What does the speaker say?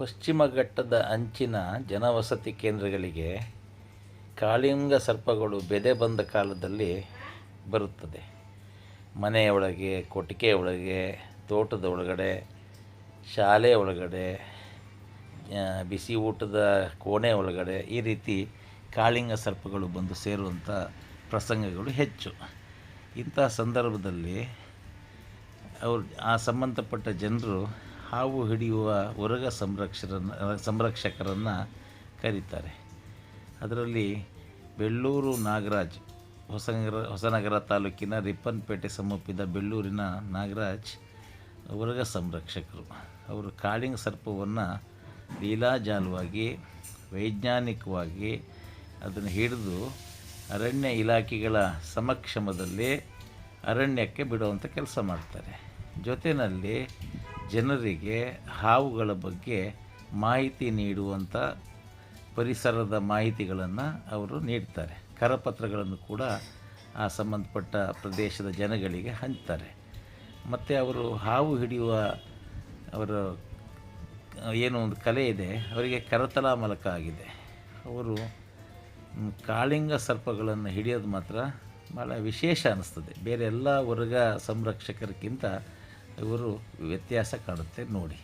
ಪಶ್ಚಿಮ ಘಟ್ಟದ ಅಂಚಿನ ಜನವಸತಿ ಕೇಂದ್ರಗಳಿಗೆ ಕಾಳಿಂಗ ಸರ್ಪಗಳು ಬೆದೆ ಬಂದ ಕಾಲದಲ್ಲಿ ಬರುತ್ತದೆ. ಮನೆಯ ಒಳಗೆ ಕೊಟ್ಟಿಗೆ ಒಳಗೆ ತೋಟದ ಒಳಗಡೆ ಶಾಲೆ ಒಳಗಡೆ ಬಿಸಿ ಊಟದ ಕೋಣೆ ಒಳಗಡೆ ಈ ರೀತಿ ಕಾಳಿಂಗ ಸರ್ಪಗಳು ಬಂದು ಸೇರುವಂಥ ಪ್ರಸಂಗಗಳು ಹೆಚ್ಚು. ಇಂಥ ಸಂದರ್ಭದಲ್ಲಿ ಅವ್ರು ಆ ಸಂಬಂಧಪಟ್ಟ ಜನರು ಹಾವು ಹಿಡಿಯುವ ಉರಗ ಸಂರಕ್ಷರನ್ನು, ಸಂರಕ್ಷಕರನ್ನು ಕರೀತಾರೆ. ಅದರಲ್ಲಿ ಬೆಳ್ಳೂರು ನಾಗರಾಜ್, ಹೊಸನಗರ ಹೊಸನಗರ ತಾಲೂಕಿನ ರಿಪ್ಪನ್ಪೇಟೆ ಸಮೀಪದ ಬೆಳ್ಳೂರಿನ ನಾಗರಾಜ್ ಉರಗ ಸಂರಕ್ಷಕರು. ಅವರು ಕಾಳಿಂಗ ಸರ್ಪವನ್ನು ಲೀಲಾಜಾಲವಾಗಿ, ವೈಜ್ಞಾನಿಕವಾಗಿ ಅದನ್ನು ಹಿಡಿದು ಅರಣ್ಯ ಇಲಾಖೆಗಳ ಸಮಕ್ಷಮದಲ್ಲಿ ಅರಣ್ಯಕ್ಕೆ ಬಿಡುವಂಥ ಕೆಲಸ ಮಾಡ್ತಾರೆ. ಜೊತೆಯಲ್ಲಿ ಜನರಿಗೆ ಹಾವುಗಳ ಬಗ್ಗೆ ಮಾಹಿತಿ ನೀಡುವಂಥ ಪರಿಸರದ ಮಾಹಿತಿಗಳನ್ನು ಅವರು ನೀಡ್ತಾರೆ. ಕರಪತ್ರಗಳನ್ನು ಕೂಡ ಆ ಸಂಬಂಧಪಟ್ಟ ಪ್ರದೇಶದ ಜನಗಳಿಗೆ ಹಂಚ್ತಾರೆ. ಮತ್ತು ಅವರು ಹಾವು ಹಿಡಿಯುವ ಅವರ ಏನು ಒಂದು ಕಲೆ ಇದೆ, ಅವರಿಗೆ ಕರತಲಾ ಮಲಕ ಆಗಿದೆ. ಅವರು ಕಾಳಿಂಗ ಸರ್ಪಗಳನ್ನು ಹಿಡಿಯೋದು ಮಾತ್ರ ಭಾಳ ವಿಶೇಷ ಅನ್ನಿಸ್ತದೆ ಬೇರೆ ಎಲ್ಲ ವರ್ಗ ಸಂರಕ್ಷಕರಿಗಿಂತ ಇವರು ವ್ಯತ್ಯಾಸ ಕಾಣುತ್ತೆ ನೋಡಿ.